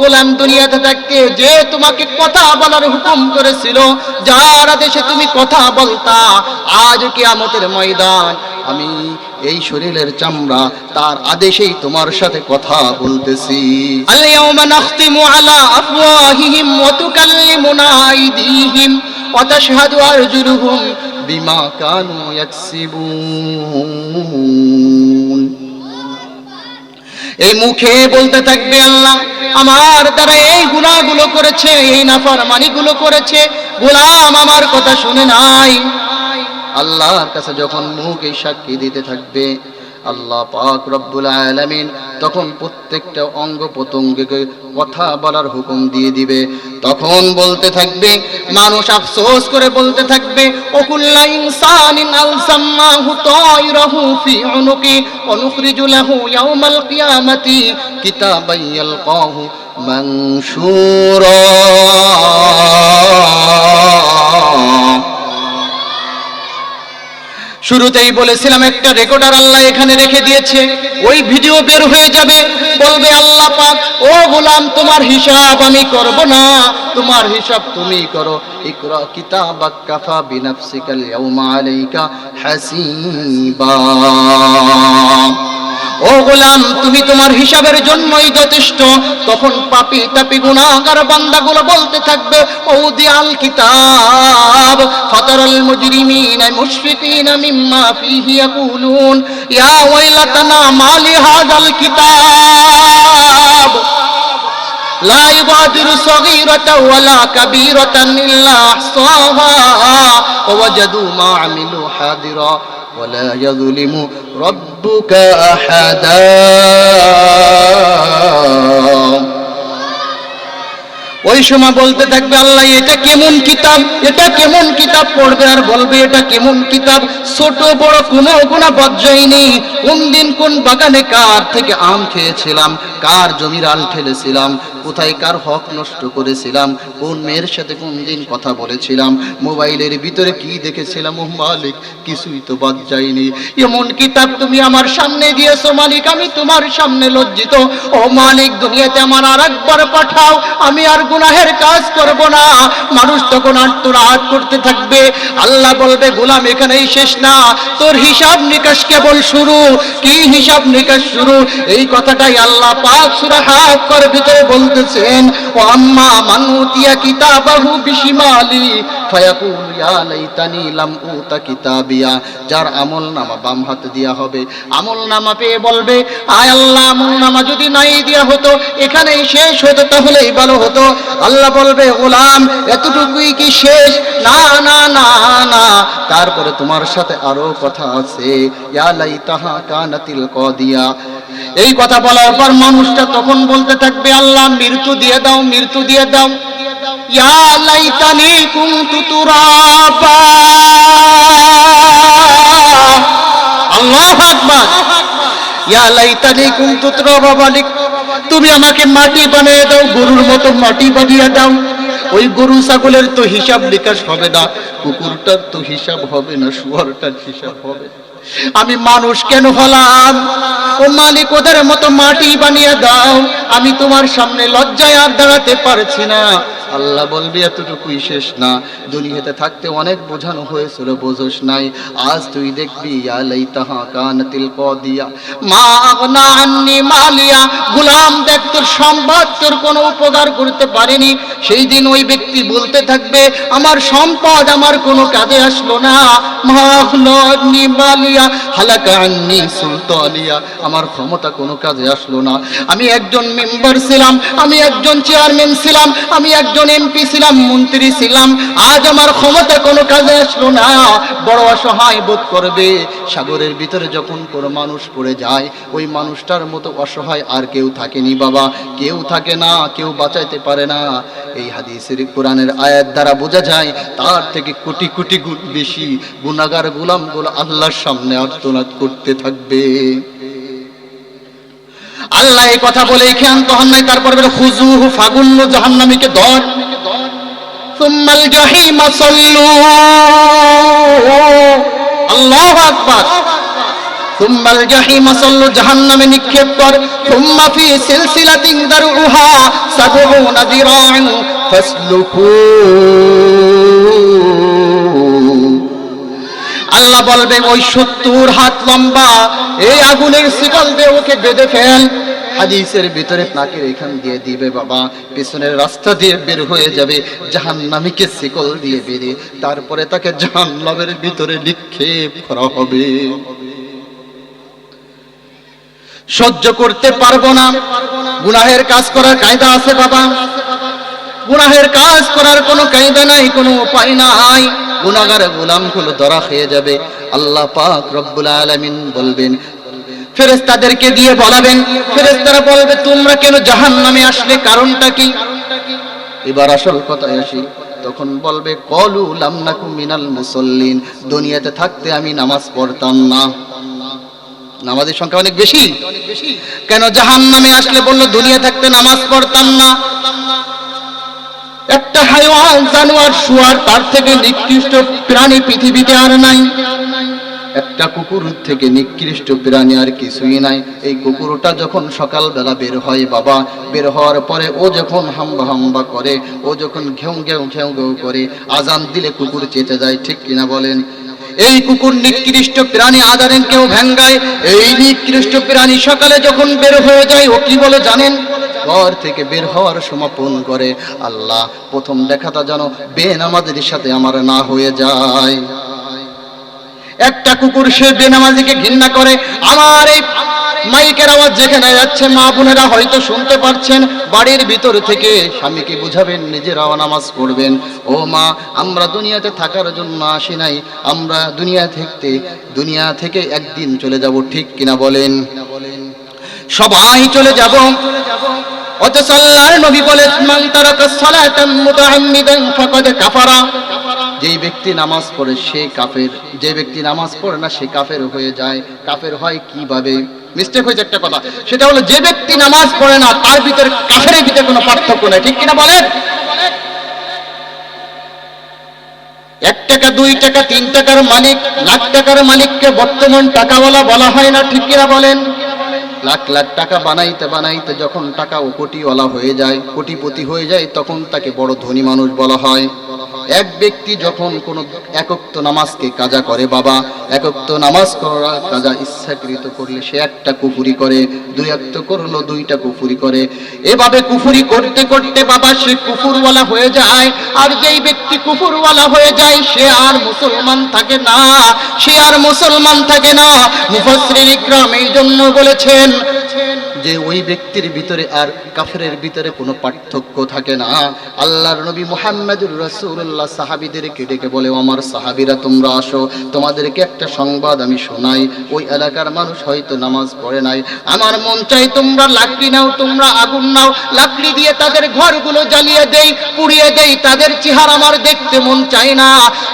গোলাম দুনিয়াতে থাকতে যে তোমাকে কথা বলার হুকুম করেছিল, যার আদেশে তুমি কথা বলতা, আজ কিয়ামতের ময়দান। আমি এই শরীরের চামড়া, তার আদেশেই তোমার সাথে কথা বলতেছি। আল-ইয়াওমা নাখতিমু আলা আফওয়াহিহিম ওয়া তুকাল্লিমুনা আইদিহিম ওয়া তাশহাদু আরজুলুহুম বিমা কানু ইয়াকসিবুন। এই মুখে বলতে থাকবে আল্লাহ, আমার দ্বারা এই গুনাহগুলো করেছে, এই নাফার মানিগুলো করেছে, গোলাম আমার কথা শুনে নাই। আল্লাহর কাছে যখন মুখ এই সাক্ষী দিতে থাকবে আল্লাহ পাক রব্বুল আলামিন তখন প্রত্যেকটা অঙ্গ প্রত্যঙ্গকে কথা বলার হুকুম দিয়ে দিবে। তখন বলতে থাকবে, মানুষ আফসোস করে বলতে থাকবে ওকুল্লা ইনসানিন আলসাম্মাহু তায়রাহু ফি উনুকি ওয়া নুখরিজু লাহু ইয়াওমাল কিয়ামাতি কিতাবান ইয়ালকাহু মানশুরা। শুরুতেই বলেছিলাম একটা রেকর্ডার আল্লাহ এখানে রেখে দিয়েছে। ওই ভিডিও বের হয়ে যাবে। বলবে, আল্লাহ পাক, ও গোলাম, তোমার হিসাব আমি করব না। তোমার হিসাব তুমি করো। ইকরা কিতাবাক কাফা বিনাফসিকাল ইয়াউমা আলাইকা হাসিবা। ও গোলাম, তুমি তোমার হিসাবের জন্যই যথেষ্ট। তখন পাপি তাপি গুনাহগার বান্দাগুলো বলতে থাকবে ও দিয়াল কিতাব, ফাতারাল মুজরিমিনা মুশফিকিনা মিম্মা ফিহি ইয়াকুলুন। ইয়া ওয়াইলাতানা মালি হাযাল কিতাব। لا يغادر صغيرة ولا كبيرة إلا أحصاها. ووجدوا ما عملوا حاضرا ولا يظلم ربك أحدا. ওই সময় বলতে থাকবে, আল্লাহ, এটা কেমন কিতাব? এটা কেমন কিতাব পড়বে আর বলবে, এটা কেমন কিতাব? ছোট, বড় কোনো গুণা বজ্জাইনি কোন দিন কোন বাগানে কার থেকে আম খেয়েছিলাম, কার জমির আল ঠেলেছিলাম, কোথায় কার হক নষ্ট করেছিলাম, কোন মেয়ের সাথে কোন দিন কথা বলেছিলাম, মোবাইলের ভিতরে কি দেখেছিলাম ও মালিক, কিছুই তো বাদ যায়নি। এমন কিতাব তুমি আমার সামনে দিয়েছ, মালিক, আমি তোমার সামনে লজ্জিত। ও মালিক, দুনিয়াতে আমার আর একবার পাঠাও, আমি আর গুনাহের কাজ করব না। মানুষ তখন আত্মরাত করতে থাকবে। আল্লাহ বলবে, গোলাম এখানেই শেষ না। তোর হিসাব নিকাশ কেবল শুরু। কি হিসাব নিকাশ শুরু? এই কথাটাই আল্লাহ পাক সুরা হাত করে ভিতরে বলতেছেন। ও আম্মা মানুতিয়া কিতাবাহু বিশিমালি। ফায়াকুল, ইয়া লাইতানি লাম উতা কিতাবিয়া, যার আমল নামা বাম হাতে দেয়া হবে। আমল নামা পেয়ে বলবে, আয় আল্লাহ, আমল নামা যদি নাই দেয়া হতো, এখানেই শেষ হতো, তাহলেই ভালো হতো। আল্লাহ বলবে, গোলাম, এতটুকুই কি শেষ? না না না না। তারপরে তোমার সাথে আরও কথা আছে, ইয়া লাইতাহা কানাতিল কদিয়া। এই কথা বলার পর মানুষটা তখন বলতে থাকবে, আল্লাহ, মৃত্যু দিয়ে দাও, মৃত্যু দিয়ে দাও। ইয়া লাইতানি কুনতু তুরাবা আল্লাহু তুমি আমাকে মাটি বানিয়ে দাও, গরুর মতো মাটি বানিয়ে দাও। ওই গরু ছাগলের তো হিসাব নিকাশ হবে না, কুকুরটার তো হিসাব হবে না, শুয়ারটার হিসাব হবে। আমি মানুষ কেন হলাম? ও মালিক, ওদের মতো মাটি বানিয়ে দাও। আমি তোমার সামনে লজ্জায় আর দাঁড়াতে পারছি না। আল্লাহ বলবে, এতটুকুই শেষ না। দুনিয়াতে থাকতে অনেক বোঝানো হয়েছিল বোঝোস নাই। আজ তুই দেখবি আলাই তাহা কদিয়া। মালিয়া, গুলাম দেখ তোর সম্পদ তোর কোনো উপকার করতে পারেনি। সেই দিন ওই ব্যক্তি বলতে থাকবে, আমার সম্পদ আমার কোনো কাজে আসলো না। মা আগনা আন্নি মালিয়া, হালাকা সুলতানিয়া, আমার ক্ষমতা কোনো কাজে আসলো না। আমি একজন মেম্বার ছিলাম, আমি একজন চেয়ারম্যান ছিলাম, আমি একজন এমপি ছিলাম, মন্ত্রী ছিলাম। আজ আমার ক্ষমতা কোনো কাজে আসলো না। বড় অসহায় বোধ করবে সাগরের ভিতরে যখন কোনো মানুষ পড়ে যায়। ওই মানুষটার মতো অসহায় আর কেউ থাকেনি বাবা। কেউ থাকে না, কেউ বাঁচাইতে পারে না। এই হাদিসের কোরআনের আয়াত দ্বারা বোঝা যায়, তার থেকে কোটি কোটি গুণ বেশি গুণাগার গোলামগুলো আল্লাহর সামনে আর্তনাদ করতে থাকবে। আল্লাহ এই কথা বলে ক্ষান্ত হন নাই তারপর বলে হুজুহু ফাগুল্লু জাহান্নামীকে ধর। সুম্মাল জাহিমা সাল্লু। আল্লাহু আকবার। সুম্মাল জাহিমা সাল্লু জাহান্নামে নিক্ষেপ কর। সুম্মা ফি সিলসিলাতিন দারুহা সাবউনা দিরান ফাসলুকু। আল্লাহ বলবে, ওই সত্তর হাত লম্বা, এই আগুনের শিকল দিয়ে ওকে বেঁধে ফেল। হাদিসের ভিতরে নাকের এখান দিয়ে দিবে, বাবা, পিছনের রাস্তা দিয়ে বের হয়ে যাবে, জাহান্নামীকে শিকল দিয়ে বেঁধে, তারপরে তাকে জাহান্নামের ভিতরে নিক্ষেপ করা হবে। সহ্য করতে পারব না। গুনাহের কাজ করার কায়দা আছে, বাবা। গুনাহের কাজ করার কোনো কায়দা নাই, কোনো উপায় নাই। গুনাগার গোলামগুলো ধরা খেয়ে যাবে। আল্লাহ পাক রব্বুল আলামিন বলবেন, ফেরেশতাদেরকে দিয়ে বলাবেন, ফেরেশতারা বলবে, তোমরা কেন জাহান্নামে আসলে? কারণটা কি? এবার আসল কথায় আসি। তখন বলবে, কলু লামনাকু মিনাল মুসল্লিন, দুনিয়াতে থাকতে আমি নামাজ পড়তাম না। নামাজের সংখ্যা অনেক বেশি। কেন জাহান নামে আসলে বলল, দুনিয়া থাকতে নামাজ পড়তাম না? একটা হাইওয়ান, জানোয়ার, শুয়ার, তার থেকে নিকৃষ্ট প্রাণী পৃথিবীতে আর নাই। একটা কুকুর থেকে নিকৃষ্ট প্রাণী আর কিছুই নাই। এই কুকুরটা যখন সকালবেলা বের হয়, বাবা, বের হওয়ার পরে ও যখন হাম্বা হাম্বা করে, ও যখন ঘেউ ঘেউ ঘেউ ঘেউ করে, আজান দিলে কুকুর চেতে যায়, ঠিক কিনা বলেন? এই কুকুর নিকৃষ্ট প্রাণী আদারেন কেউ ভেঙ্গায় এই নিকৃষ্ট প্রাণী সকালে যখন বের হয়ে যায়, ও কি বলে জানেন? ঘর থেকে বের হওয়ার সমাপন করে। আল্লাহ, প্রথম দেখাটা যেন বেনামাজের সাথে আমার না হয়ে যায়। একটা কুকুর সে বেনামাজিকে ঘৃণা করে। আমার এই মাইকের আওয়াজ যেখানে যাচ্ছে, মা বোনেরা হয়তো শুনতে পারছেন। বাড়ির ভিতর থেকে স্বামীকে বুঝাবেন নিজেরাও নামাজ পড়বেন। ও মা, আমরা দুনিয়াতে থাকার জন্য আসি নাই। আমরা দুনিয়া থেকে দুনিয়া থেকে একদিন চলে যাব, ঠিক কিনা বলেন? সবাই চলে যাব। অথচ আল্লাহর নবী বলে মান তারাকা সালাতাম মুতাআম্মিদান ফাকাদ কাফারা। যেই ব্যক্তি নামাজ পড়ে, সে কাফের। যে ব্যক্তি নামাজ পড়ে না, সে কাফের হয়ে যায়। কাফের হয় কীভাবে? মিস্টেক হয়েছে একটা কথা। সেটা হলো যে ব্যক্তি নামাজ পড়ে না, তার ভিতরে কাফের ভিতরে কোনো পার্থক্য নেই। ঠিক কিনা বলেন? এক টাকা, দুই টাকা, তিন টাকার মালিক, লাখ টাকার মালিককে বর্তমান টাকাওয়ালা বলা হয় না, ঠিক কিনা বলেন? লাখ লাখ টাকা বানাইতে বানাইতে যখন টাকা ও কোটিওয়ালা হয়ে যায়, কোটিপতি হয়ে যায়, তখন তাকে বড় ধনী মানুষ বলা হয়। এক ব্যক্তি যখন কোনো একক্ত নামাজকে কাজা করে, বাবা, একক্ত নামাজ করা, কাজা ইচ্ছাকৃত করলে সে একটা কুফুরি করে, দুই একটা করল, দুইটা কুফুরি করে। এভাবে কুফুরি করতে করতে বাবা, সে কুফুরওয়ালা হয়ে যায়, আর যেই ব্যক্তি কুফুরওয়ালা হয়ে যায়, সে আর মুসলমান থাকে না, সে আর মুসলমান থাকে না। মুফাসসির ইকরাম এই জন্য বলেছেন বলেছেন যে ওই ব্যক্তির ভিতরে আর কাফেরের ভিতরে কোনো পার্থক্য থাকে না। আল্লাহর নবী মুহাম্মদুর রাসূলুল্লাহ সাহাবীদেরকে ডেকে বলে আমার সাহাবীরা, তোমরা আসো, তোমাদেরকে একটা সংবাদ আমি শোনাই। ওই এলাকার মানুষ হয়তো নামাজ পড়ে নাই। আমার মন চাই তোমরা লাকড়ি নাও, তোমরা আগুন নাও। লাকড়ি দিয়ে তাদের ঘরগুলো জ্বালিয়ে দেই, পুড়িয়ে দেই। তাদের চেহারা আমার দেখতে মন চায় না।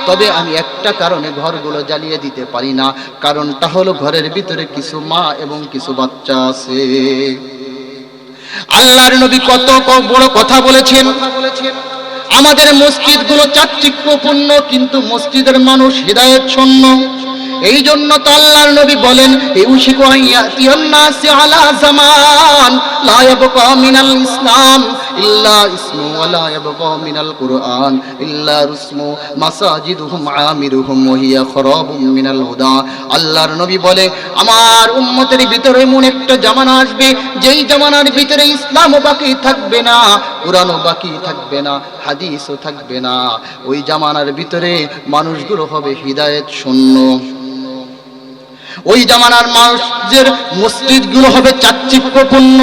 তবে আমি একটা কারণে ঘরগুলো জ্বালিয়ে দিতে পারি না। কারণটা হলো ঘরের ভিতরে কিছু মা এবং কিছু বাচ্চা আছে। আল্লাহর নবী কত বড় কথা বলেছেন। আমাদের মসজিদগুলো চাকচিক্যপূর্ণ কিন্তু মসজিদের মানুষ হৃদায়ত এই জন্য তো আল্লাহর নবী বলেন ইউশিকু আন ইয়াতিয়ান নাসি আলা জামান, লা ইয়াবকা মিনাল ইসলাম, ইল্লা ইসমু ওয়া লা ইয়াবকা মিনাল কুরআন, ইল্লা রুসমু মাসাজিদুহুম আমিরুহুম ওয়া হিয়া খরাবুম মিনাল হুদা। আল্লাহর নবী বলে, আমার উম্মতের ভিতরে এমন একটা জামানা আসবে, যেই জামানার ভিতরে ইসলামও বাকি থাকবে না, কোরআনও বাকি থাকবে না, হাদিসও থাকবে না। ওই জামানার ভিতরে মানুষগুলো হবে হৃদায়ত শূন্য। ওই জামানার মানুষদের মসজিদগুলো হবে চাকচিক্যপূর্ণ।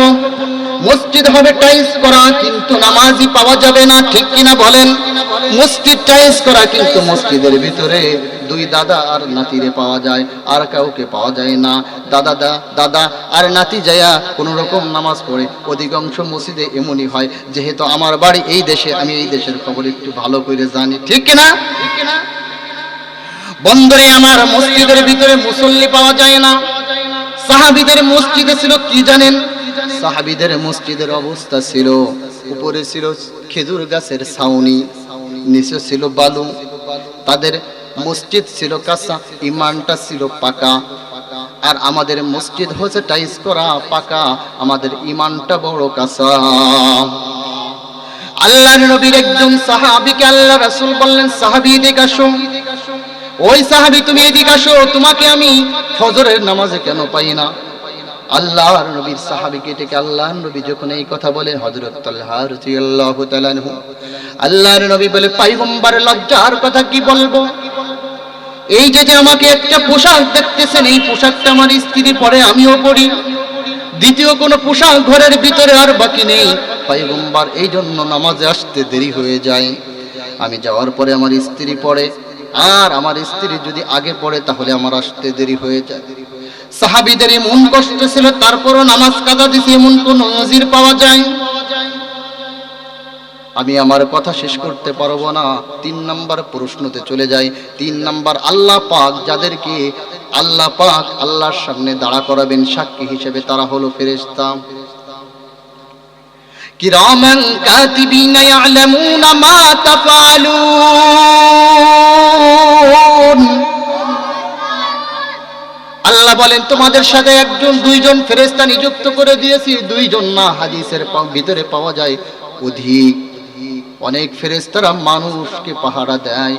মসজিদ হবে টাইস করা, কিন্তু নামাজি পাওয়া যাবে না, ঠিক কিনা বলেন? মসজিদ টাইস করা, কিন্তু মসজিদের ভিতরে দুই দাদা আর নাতিরে পাওয়া যায়, আর কাউকে পাওয়া যায় না। দাদা, দা, দাদা আর নাতি যায়া কোন রকম নামাজ পড়ে। অধিকাংশ মসজিদে এমনই হয়। যেহেতু আমার বাড়ি এই দেশে, আমি এই দেশের খবর একটু ভালো করে জানি ঠিক কিনা ঠিক কিনা? বন্দরে আমার মসজিদের ভিতরে মুসল্লি পাওয়া যায় না। সাহাবিদের মসজিদে ছিল কি জানেন? সাহাবিদের মসজিদের অবস্থা ছিল উপরে ছিল খেজুর গাছের ছাউনি নিচে ছিল বালু তাদের মসজিদ ছিল কাঁচা ইমানটা ছিল পাকা। আর আমাদের মসজিদ হচ্ছে টাইস করা পাকা। আমাদের ইমানটা বড় কাঁচা। আল্লাহর নবীর একজন সাহাবিকে আল্লাহ রাসূল বললেন সাহাবী আসো ওই সাহাবী, তুমি এদিকে আসো, তোমাকে আমি ফজরের নামাজে কেন পাই না? আল্লাহর নবীর সাহাবীকে ডেকে আল্লাহর নবী যখন এই কথা বলে হযরত তালহা রাদিয়াল্লাহু তাআলা আল্লাহর নবী বলে পয়গম্বর লজ্জার কথা কি বলব? এই যে যে আমাকে একটা পোশাক দেখতেছেন, এই পোশাকটা আমার স্ত্রী পরে আমিও পরি। দ্বিতীয় কোনো পোশাক ঘরের ভিতরে আর বাকি নেই। পয়গম্বর এই জন্য নামাজে আসতে দেরি হয়ে যায়। আমি যাওয়ার পরে আমার স্ত্রী পড়ে। আর আমার স্ত্রী যদি আগে পড়ে, তাহলে আমার আসতে দেরি হয়ে যায়। সাহাবিদের মন কষ্ট ছিল, তারপরও নামাজ কাদা দিছে, এমন কোন নজির পাওয়া যায়। আমি আমার কথা শেষ করতে পারব না। তিন নাম্বার প্রশ্নতে চলে যাই। তিন নাম্বার, আল্লাহ পাক যাদেরকে, আল্লাহ পাক আল্লাহর সামনে দাঁড়া করাবেন, সাক্ষী হিসেবে তারা হলো ফেরেশতা। কিরামান কাতিবিনা ইয়ালামুনা মা তাফআলুন। আল্লাহ বলেন, তোমাদের সাথে একজন, দুইজন ফেরেশতা নিযুক্ত করে দিয়েছি, দুইজন না, হাদিসের ভিতরে পাওয়া যায় অধিক। অনেক ফেরেস্তারা মানুষকে পাহারা দেয়।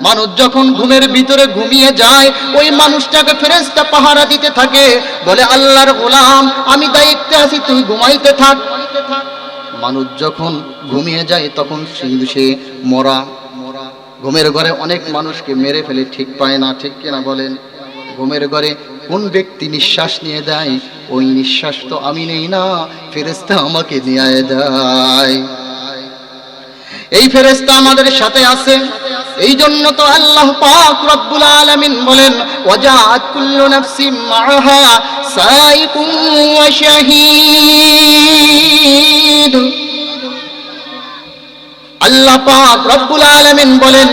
মানুষ যখন ঘুমের ভিতরে ঘুমিয়ে যায়, ওই মানুষটাকে ফেরেস্তা পাহারা দিতে থাকে। বলে, আল্লাহর গোলাম, আমি দায়িত্বে আছি, তুই ঘুমাইতে থাক। মানুষ যখন ঘুমিয়ে যায়, তখন সে মরা। ঘুমের ঘরে অনেক মানুষকে মেরে ফেলে, ঠিক পায় না, ঠিক কিনা বলেন। ঘুমের ঘরে কোন ব্যক্তি নিঃশ্বাস নিয়ে দেয় ওই নিঃশ্বাস তো আমি নেই না ফেরেস্তা আমাকে নিয়ে দেয় এই ফেরেস্তা আমাদের সাথে আছে। এই জন্য তো আল্লাহ পাক রব্বুল আলামিন বলেন ওয়াজাআত কুল্লু নাফসিম মাআহা ওয়া শাহীদ আল্লাহ পাক রব্বুল আলামিন বলেন,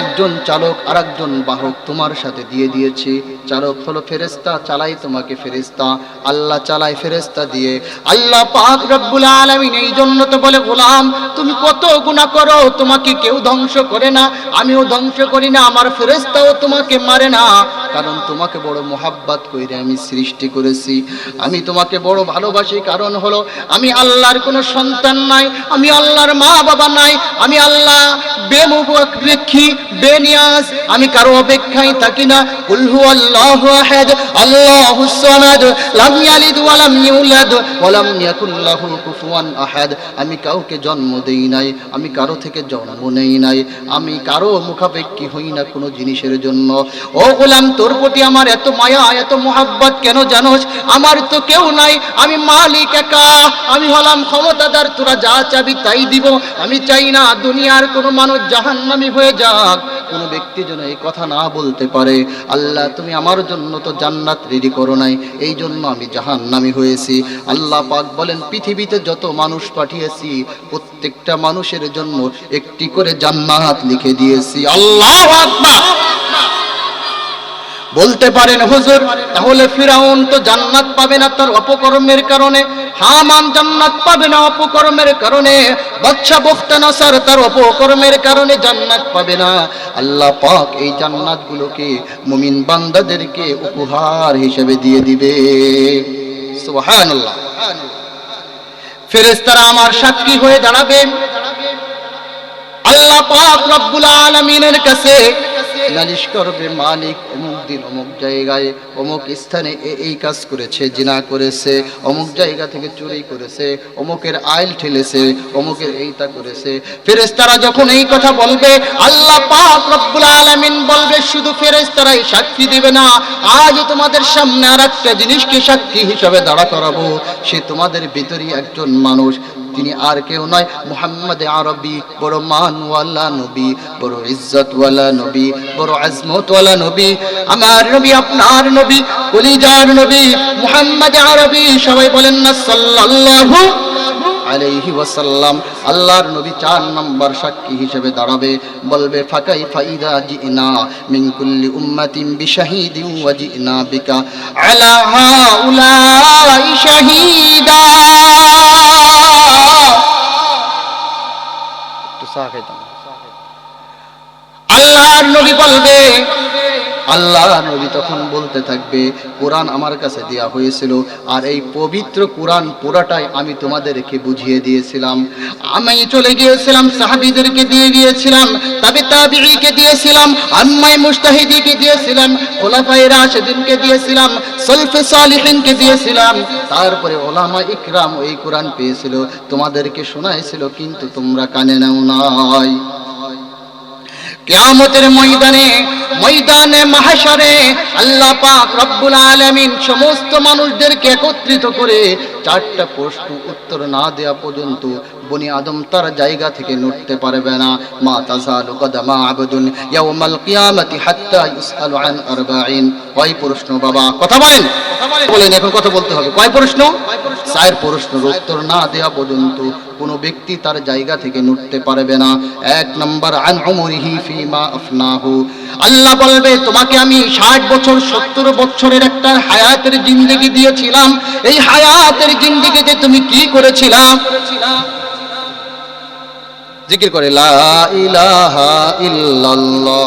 একজন চালক আর একজন বাহক তোমার সাথে দিয়ে দিয়েছে। চালক হলো ফেরেস্তা চালাই তোমাকে ফেরেস্তা আল্লাহ চালাই ফেরেস্তা দিয়ে। আল্লাহ পাক রব্বুল আলামিন এই জন্য তো বলে, গোলাম, তুমি কত গুনাহ করো, তোমাকে কেউ ধ্বংস করে না। আমিও ধ্বংস করি না, আমার ফেরেস্তাও তোমাকে মারে না। কারণ তোমাকে বড় মোহাব্বত কইরে আমি সৃষ্টি করেছি। আমি তোমাকে বড় ভালোবাসি, কারণ হলো আমি আল্লাহর কোনো সন্তান নাই, আমি আল্লাহর মা বাবা নাই, আমি আল্লাহ বেমুখী বেনিয়াস আমি কারও অপেক্ষায় থাকি না। কুলহু আল্লাহ আহাদ, আল্লাহু সামাদ, লাম ইয়ালিদ ওয়া লাম ইউলাদ, ওয়া লাম ইয়াকুল লাহু কুফুয়ান আহাদ। আমি কাউকে জন্ম দেই নাই, আমি কারও থেকে জন্ম নেই নাই, আমি কারও মুখাপেক্ষী হই না কোনো জিনিসের জন্য। ও গোলাম তোর প্রতি আমার এত মায়া, এত মোহাব্বত, কেন জানোস? আমার তো কেউ নাই, আমি মালিক একা। আমি হলাম ক্ষমতাদার, তোরা যা চাবি তাই দিব। আমি চাই না দুনিয়ার কোনো মানুষ জাহান্নামী হয়ে যাক। কোনো ব্যক্তি যেন এই কথা না বলতে পারে। আল্লাহ, তুমি আমার জন্য তো জান্নাত রেডি করো নাই। এই জন্য আমি জাহান্নামী হয়েছি। আল্লাহ পাক বলেন, পৃথিবীতে যত মানুষ পাঠিয়েছি, প্রত্যেকটা মানুষের জন্য একটি করে জান্নাত লিখে দিয়েছি। আল্লাহ আকবার! বলতে পারেন, হুজুর, তাহলে ফিরাউন তো জান্নাত পাবে না তার অপকর্মের কারণে হামান জান্নাত পাবে না অপকর্মের কারণে বাচ্চা বখতা নাসার তার অপকর্মের কারণে জান্নাত পাবে না। আল্লাহ পাক এই জান্নাতগুলোকে মুমিন বান্দাদেরকে উপহার হিসেবে দিয়ে দিবে। সুবহানাল্লাহ। ফেরেশতারা আমার সাক্ষী হয়ে দাঁড়াবে। আল্লাহ পাক রব্বুল আলামিনের কাছে নালিশ করবে মালিক অমুক দিন অমুক জায়গায়, অমুক স্থানে এই কাজ করেছে, জিনা করেছে, অমুক জায়গা থেকে চুরি করেছে, অমুকের আইল ঠেলেছে, অমুকের এইটা করেছে। ফেরেশতারা যখন এই কথা বলবে, আল্লাহ পাক রব্বুল আলামিন বলবে, শুধু ফেরেশতারাই সাক্ষী দিবে না আজ তোমাদের সামনে আর একটা জিনিসকে সাক্ষী হিসাবে দাঁড়া করাবো, সে তোমাদের ভিতরই একজন মানুষ। তিনি আর কেউ নয়, মুহাম্মদ আরবি, বড় মানওয়ালা নবী, বড় ইজ্জতওয়ালা নবী, বড় আজমতওয়ালা নবী, আমার নবী, আপনার নবী, কলিজার নবী, মুহাম্মদ আরবি, সবাই বলেন না, সাল্লাল্লাহু আলাইহি ওয়াসাল্লাম, আল্লাহর নবী চার নম্বর সাক্ষী হিসেবে দাঁড়াবে, বলবে, ফাকাই ফাইদা জিনা মিন কুল্লি উম্মাতিন বিশাহিদিন ওয়া জিনা বিকা আলা হাউলাই শাহিদা। আল্লাহর নবী বলবে আল্লাহ নবী তখন বলতে থাকবে, কোরআন আমার কাছে দেয়া হয়েছিল আর এই পবিত্র কোরআন পুরাটাই আমি তোমাদেরকে বুঝিয়ে দিয়েছিলাম। আমি চলে গিয়েছিলাম, সাহাবীদেরকে দিয়ে গিয়েছিলাম, তবে তাবিঈকে দিয়েছিলাম, আম্মাই মুস্তাহিদিকে দিয়েছিলাম, খোলাফায়ে রাশিদিনকে দিয়েছিলাম, সলফে সালিহিনকে দিয়েছিলাম। তারপরে ওলামা ইকরাম এই কোরআন পেয়েছিল, তোমাদেরকে শোনাইছিল, কিন্তু তোমরা কানে নাও নাই। কিয়ামতের ময়দানে ময়দানে, মাহশারে আল্লাহ পাক রব্বুল আলামিন সমস্ত মানুষদেরকে একত্রিত করে চারটা প্রশ্ন উত্তর না দেওয়া পর্যন্ত বনি আদম তার জায়গা থেকে নড়তে পারবে না। মা তাজালু কদামা আবদুন ইয়াউমাল কিয়ামাতি হাত্তা ইউসআলু আন আরবাঈন। কয় প্রশ্ন বাবা? কথা বলেন। বলেন, এখন কথা বলতে হবে। কয় প্রশ্ন? চার প্রশ্নের উত্তর না দেওয়া পর্যন্ত কোনো ব্যক্তি তার জায়গা থেকে নড়তে পারবে না। এক নম্বর, আন উমরিহি ফিমা আফনাহু। আল্লাহ বলবে, তোমাকে আমি ষাট বছর, সত্তর বছরের একটা হায়াতের জিন্দেগি দিয়েছিলাম। এই হায়াতের জিন্দেগিতে তুমি কি করেছিলাম জিকির করে, লা ইলাহা ইল্লাল্লাহ।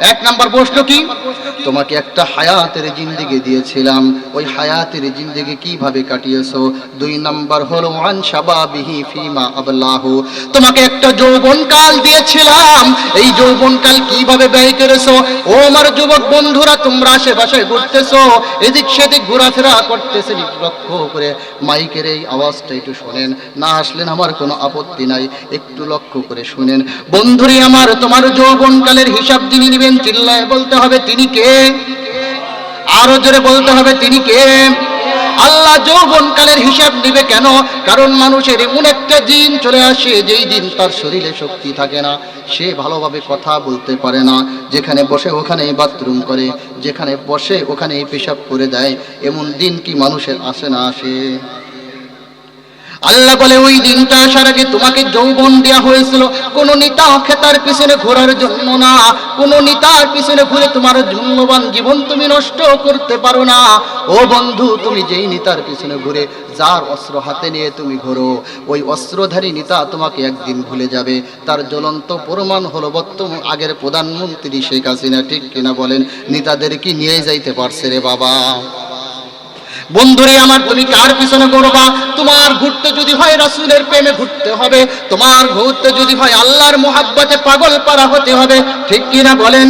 এক নাম্বার প্রশ্ন কি? তোমাকে একটা হায়াতের জিন্দেগি দিয়েছিলাম। ওই হায়াতের জিন্দেগি কীভাবে কাটিয়েছো? দুই নাম্বার হলো, ওয়ান শাবাবিহি ফিমা আবলাহু। তোমাকে একটা যৌবন কাল দিয়েছিলাম। এই যৌবন কাল কীভাবে ব্যয় করেছ? ও আমার যুবক বন্ধুরা, তোমরা আশেপাশে ঘুরতেছো। এদিক সেদিক ঘোরাফেরা করতেছে লক্ষ্য করে। মাইকের এই আওয়াজটা একটু শোনেন। না আসলেন আমার কোনো আপত্তি নাই। একটু লক্ষ্য করে শুনেন। বন্ধুরে আমার, তোমার যৌবনকালের হিসাব যিনি নেবেন চিল্লায় বলতে হবে তিনি কে? আরও জোরে বলতে হবে তিনি কে? আল্লাহ যৌবনকালের হিসাব নিবে কেন? কারণ মানুষের এমন একটা দিন চলে আসে, যেই দিন তার শরীরে শক্তি থাকে না। সে ভালোভাবে কথা বলতে পারে না। যেখানে বসে ওখানেই বাথরুম করে, যেখানে বসে ওখানেই পেশাব করে দেয়। এমন দিন কি মানুষের আসে না আসে? আল্লাহ বলে, ওই দিনটা আসার আগে তোমাকে যৌবন দেওয়া হয়েছিল। কোন নেতা খেতার পিছনে ঘোরার জন্য না। কোন নেতার পিছনে ঘুরে তোমার মূল্যবান জীবন তুমি নষ্ট করতে পারো না। ও বন্ধু, তুমি যেই নেতার পিছনে ঘুরে যার অস্ত্র হাতে নিয়ে তুমি ঘোরো, ওই অস্ত্রধারী নেতা তোমাকে একদিন ভুলে যাবে। তার জ্বলন্ত প্রমাণ হলো বর্তমান আগের প্রধানমন্ত্রী শেখ হাসিনা। ঠিক কিনা বলেন? নেতাদের কি নিয়ে যাইতে পারছে রে বাবা? বন্ধুরে আমার, তুমি কার পিছনে করবা তোমার ঘুরতে যদি হয় রাসূলের প্রেমে ঘুরতে হবে, তোমার ঘুরতে যদি হয় আল্লাহর মোহাব্বতে পাগল পারা হতে হবে, ঠিক কিনা বলেন?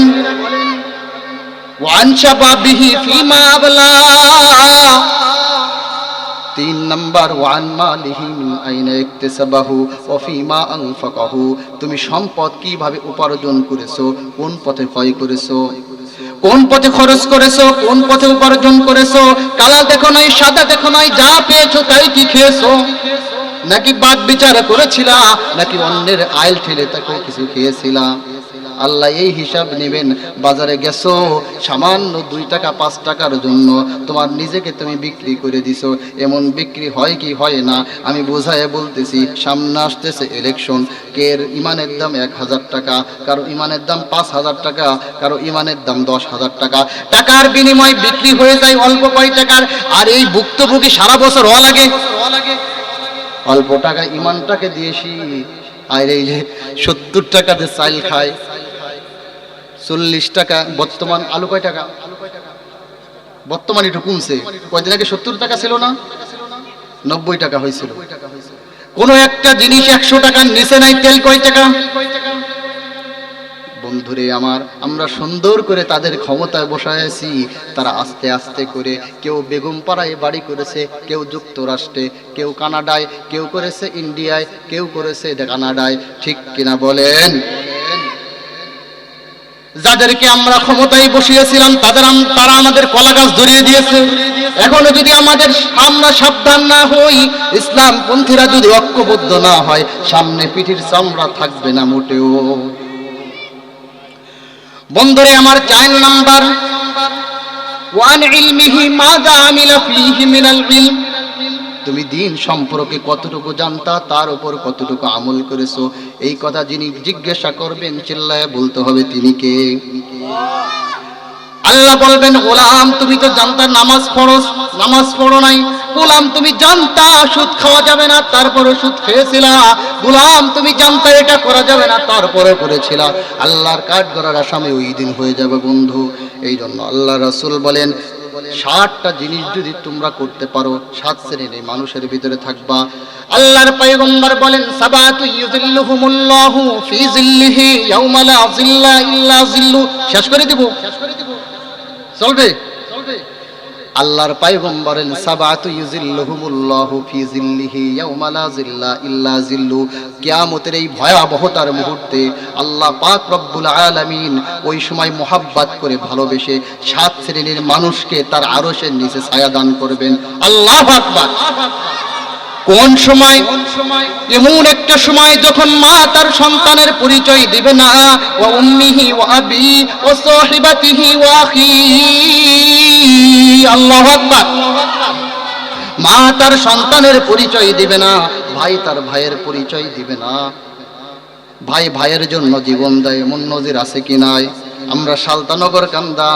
তিন নাম্বার, ওয়ান মালিহি আইনা ইকতিসাবাহু ওয়া ফিমা আনফাকাহু। তুমি সম্পদ কীভাবে উপার্জন করেছ? কোন পথে ক্ষয় করেছ? কোন পথে খরচ করেছ, কোন পথে উপার্জন করেছ কালা দেখো নাই সাদা দেখো নাই, যা পেয়েছ তাই কি খেয়েছো? নাকি বাদ বিচার করেছিলা, নাকি অন্যের আইল ঠেলে তাকে কিছু খেয়েছিলা? আল্লাহ এই হিসাব নেবেন, বাজারে গেছো, সামান্য দুই টাকা, পাঁচ টাকার জন্য তোমার নিজেকে তুমি বিক্রি করে দিছো। এমন বিক্রি হয় কি হয় না? আমি বোঝায় বলতেছি, সামনে আসতেছে ইলেকশন কের ইমানের দাম এক হাজার টাকা, কারও ইমানের দাম পাঁচ হাজার টাকা, কারও ইমানের দাম দশ হাজার টাকা। টাকার বিনিময় বিক্রি হয়ে যায় অল্প কয় টাকার, আর এই ভুক্তভোগী সারা বছর হওয়া লাগে। অল্প টাকা ইমানটাকে দিয়েছি। আর এই যে সত্তর টাকাতে চাইল খায়। চল্লিশ টাকা, বর্তমান, আলু কয় টাকা? বর্তমান একটু কমছে। কয়দিন আগে সত্তর টাকা ছিল না? নব্বই টাকা হয়েছিল। কোন একটা জিনিস একশো টাকার নিচে নাই, তেল কয় টাকা? বন্ধুরে আমার, আমরা সুন্দর করে তাদের ক্ষমতায় বসায় আছি। তারা আস্তে আস্তে করে কেউ বেগম পাড়ায় বাড়ি করেছে, কেউ যুক্তরাষ্ট্রে, কেউ কানাডায়, কেউ করেছে ইন্ডিয়ায়, কেউ করেছে কানাডায়। ঠিক কিনা বলেন? যাদেরকে আমরা ক্ষমতায় বসিয়েছিলাম, তাদের তারা আমাদের কলা গাছ ধরিয়ে দিয়েছে। এখনও যদি আমাদের আমরা সাবধান না হই ইসলাম পন্থীরা যদি ঐক্যবদ্ধ না হয়, সামনে পিঠির চামড়া থাকবে না মোটেও। বন্ধুরে, আমার চার নাম্বার, ওয়ান ইলমিহি মাযা আমিলা ফীহি মিনাল ইলম। তুমি দিন সম্পর্কে কতটুকু জানতা, তার উপর কতটুকু আমল করেছ? এই কথা যিনি জিজ্ঞাসা করবেন চিল্লায় বলতে হবে তিনি কে? আল্লাহ বলবেন, গোলাম, তুমি তো জানতা নামাজ পড়ো নামাজ পড়ো নাই। গোলাম, তুমি জানতা সুদ খাওয়া যাবে না, তারপরে সুদ খেয়েছিলা। গোলাম, তুমি জানতা এটা করা যাবে না, তারপরে করেছিলা। আল্লাহর কাঠ করার আসামে ওই দিন হয়ে যাবে বন্ধু। এই জন্য আল্লাহ রাসূল বলেন ষাটটা জিনিস যদি তোমরা করতে পারো সাত শ্রেণির মানুষের ভিতরে থাকবা। আল্লাহর পয়গম্বর বলেন সাবাতু ইউযিল্লুহুমুল্লাহু ফি জিল্লিহি ইয়াউমা লা জিল্লা ইল্লা জিল্লু শেষ করে দেব। শেষ করে দেব। চলবে? আল্লাহর পায়গম্বর বলেন, সাবাতু ইউজিল্লুহুমুল্লাহু ফি জিল্লিহি ইয়াউমা লা জিল্লা ইল্লা জিল্লু কিয়ামতের এই ভয়াবহতার মুহূর্তে আল্লাহ পাক রব্বুল আলামিন ওই সময় মোহাব্বত করে ভালোবেসে সাত শ্রেণির মানুষকে তার আরশের নিচে ছায়া দান করবেন। আল্লাহু আকবার। কোন সময়? এমন একটা সময় যখন মা তার সন্তানের পরিচয় দিবে না ও উম্মিহি ও আবি ও সাহিবাতিহি ওয়া আখি আল্লাহু মা তার সন্তানের পরিচয় দিবে না, ভাই তার ভাইয়ের পরিচয় দিবে না। ভাই ভাইয়ের জন্য জীবন দেয়, এমন নজির আছে কি নাই? আমরা সালতানগর কান্দা,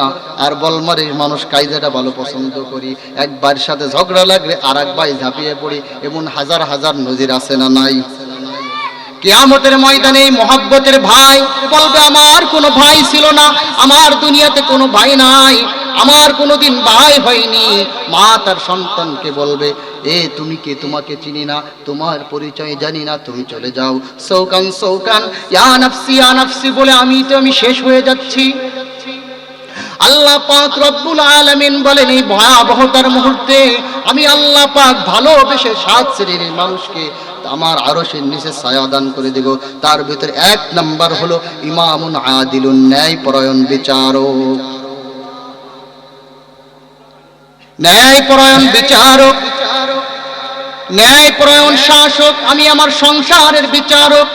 আর বলমারির মানুষ কায়দাটা ভালো পছন্দ করি। একবার সাথে ঝগড়া লাগলে আর এক ভাই ঝাঁপিয়ে পড়ি, এমন হাজার হাজার নজির আছে না নাই? কেয়ামতের ময়দানে মহাব্বতের ভাই বলবে, আমার কোনো ভাই ছিল না, আমার দুনিয়াতে কোনো ভাই নাই। আমার কোনোদিন ভাই হয়নি। মা তার সন্তানকে বলবে, এ, তুমি কে? তোমাকে চিনি না। তোমার পরিচয় জানি না। তুমি চলে যাও। সৌকান সৌকান, ইয়া নাফসি বলে আমি তো, আমি শেষ হয়ে যাচ্ছি। আল্লাহ পাক রব্বুল আলামিন বলেন, এই ভয়াবহতার মুহূর্তে আমি আল্লাহ পাক ভালোবেসে সাত শ্রেণির মানুষকে আমার আরশের নিচে ছায়া দান করে দেব। তার ভিতরে এক নাম্বার হলো ইমামুন আদিলুন ন্যায় পরায়ণ বিচারক। ন্যায় পরায়ণ বিচারক ন্যায় পরায়ণ শাসক আমি আমার সংসারের বিচারক।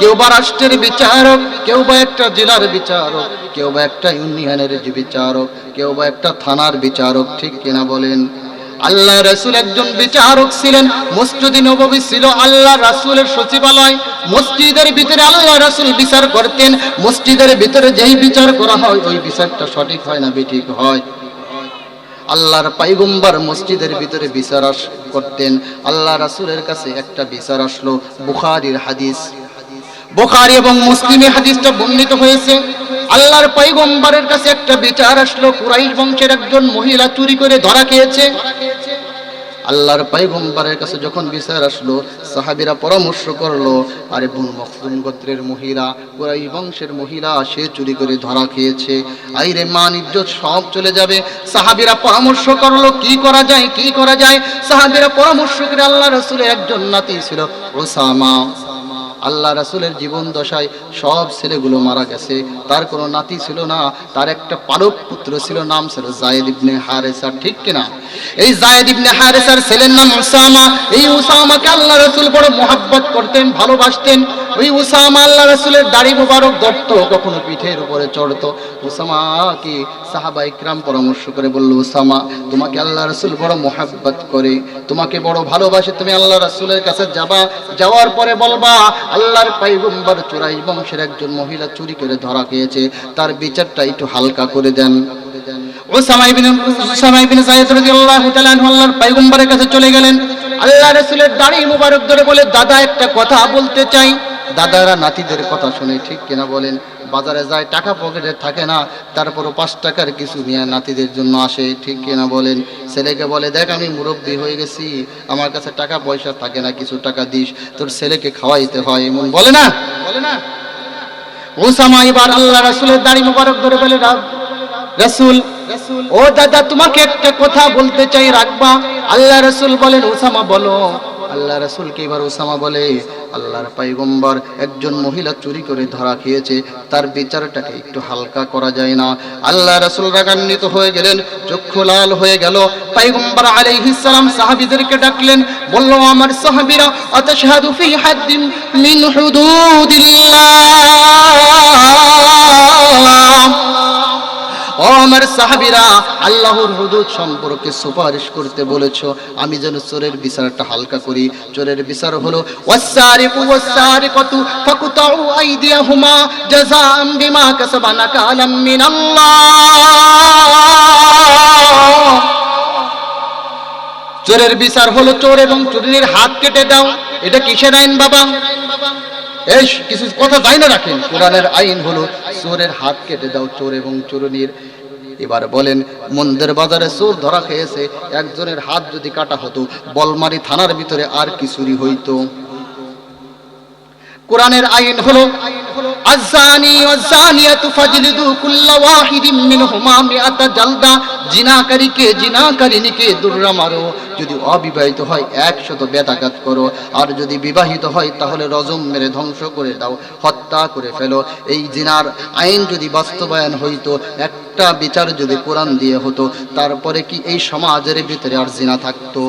কেউ বা রাষ্ট্রের বিচারক কেউ বা একটা জেলার বিচারক কেউ বা একটা ইউনিয়নের বিচারক কেউ বা একটা থানার বিচারক ঠিক কিনা বলেন? আল্লাহ রাসূল একজন বিচারক ছিলেন মসজিদে নববী ছিল আল্লাহ রাসূলের সচিবালয়। মসজিদের ভিতরে আল্লাহ রাসূল বিচার করতেন মসজিদের ভিতরে যেই বিচার করা হয় ওই বিচারটা সঠিক হয় না বেঠিক হয়। আল্লাহর পাইগম্বার মসজিদের ভিতরে বিচার করতেন। আল্লাহ রাসুলের কাছে একটা বিচার আসলো, বুখারির হাদিস। বুখারি এবং মুসলিমে হাদিসটা বর্ণিত হয়েছে, আল্লাহর পাইগম্বরের কাছে একটা বিচার আসলো, কুরাইশ বংশের একজন মহিলা চুরি করে ধরা খেয়েছে। আল্লাহর পাইগম্বারের কাছে যখন বিচার আসলো, সাহাবিরা পরামর্শ করল, আরে বোন মকসুম গোত্রের মহিলা, কুরাইশ বংশের মহিলা, সে চুরি করে ধরা খেয়েছে। আইরে মান ইজ্জত, সব চলে যাবে। সাহাবিরা পরামর্শ করল, কি করা যায়, কি করা যায়? সাহাবিরা পরামর্শ করে আল্লাহ রসুলের একজন নাতি ছিল ওসামা। আল্লাহ রাসুলের জীবন দশায় সব ছেলেগুলো মারা গেছে। তার কোনো নাতি ছিল না, তার একটা পালক পুত্র ছিল, নাম ছিল জায়েদ ইবনে হারেসা, ঠিক কিনা? এই জায়েদ ইবনে হারেসার ছেলের নাম উসামা। এই উসামাকে আল্লাহ রাসূল বড় মোহাব্বত করতেন, ভালোবাসতেন। ওই উসামা আল্লাহ রাসূলের দাড়ি মোবারক ধরত কখনো পিঠের উপরে চড়তো। উসামা কি সাহাবা ইকরাম পরামর্শ করে বলল, উসামা, তোমাকে আল্লাহ রাসূল বড় মোহাব্বত করে, তোমাকে বড় ভালোবাসে, তুমি আল্লাহ রাসুলের কাছে যাবা, যাওয়ার পরে বলবা আল্লাহর পাইগম্বর চোরাই বংশের একজন মহিলা চুরি করে ধরা খেয়েছে। তার বিচারটা একটু হালকা করে দেন। কাছে চলে গেলেন। আল্লাহ রাসূলের দাড়ি মুবারক ধরে বলে, দাদা, একটা কথা বলতে চাই। দাদারা নাতিদের কথা শুনে ঠিক কিনা বলেন, বাজারে যায় টাকা পকেটে থাকে না তারপরও পাঁচ টাকার কিছু নিয়ে নাতিদের জন্য আসে, ঠিক কিনা বলেন। ছেলেকে বলে, দেখ, আমি মুরব্বী হয়ে গেছি, আমার কাছে টাকা পয়সা থাকে না, কিছু টাকা দিস, তোর ছেলেকে খাওয়াইতে হয়। এমন বলে না? বলে না? ওসামা এবার আল্লাহ রাসূলের দাড়ি মোবারক ধরে বলে "রা- রাসূল, ও দাদা, তোমাকে একটা কথা বলতে চাই, রাখবা? আল্লাহ রাসূল বলেন, ওসামা, বলো আল্লাহ রাসূলকে এবার ওসামা বলে, আল্লাহর পাইগম্বর একজন মহিলা চুরি করে ধরা খেয়েছে, তার বিচারটাকে একটু হালকা করা যায় না। আল্লাহ রাসূল রাগান্বিত হয়ে গেলেন, চক্ষু লাল হয়ে গেল। পাইগম্বর আলাইহিস সালাম সাহাবীদেরকে ডাকলেন, বলল, আমার সাহাবীরা, আতাশহাদু ফি হাদ্দিন মিন হুদুদিল্লাহ। আমার সাহাবীরা আল্লাহর হুদুদ সম্পর্কে সুপারিশ করতে বলেছ, আমি যেন চোরের বিচারটা হালকা করি। চোরের বিচার হলো ওয়াসারিকু ওয়াসারিকাতু ফাকুতাউ আইদিয়াহুমা জাযাআম বিমা কাসাবা নাকালাম মিনাল্লাহ। চোরের বিচার হলো, চোর এবং চুরির হাত কেটে দাও। এটা কিসের আইন বাবা? এই কিছু কথা যাই না রাখেন। কোরআনের আইন হলো, চোরের হাত কেটে দাও, চোর এবং চুরনির এবার বলেন, মন্দের বাজারে চোর ধরা খেয়েছে, একজনের হাত যদি কাটা হতো, বলমারি থানার ভিতরে আর কি চুরি হইতো। কোরআনের আইন হলো যদি অবিবাহিত হয়, একশত বেদাঘাত করো। আর যদি বিবাহিত হয়, তাহলে রজম মেরে ধ্বংস করে দাও, হত্যা করে ফেলো। এই জিনার আইন যদি বাস্তবায়ন হইতো, একটা বিচার যদি কোরআন দিয়ে হতো, তারপরে কি এই সমাজের ভিতরে আর জিনা থাকতো?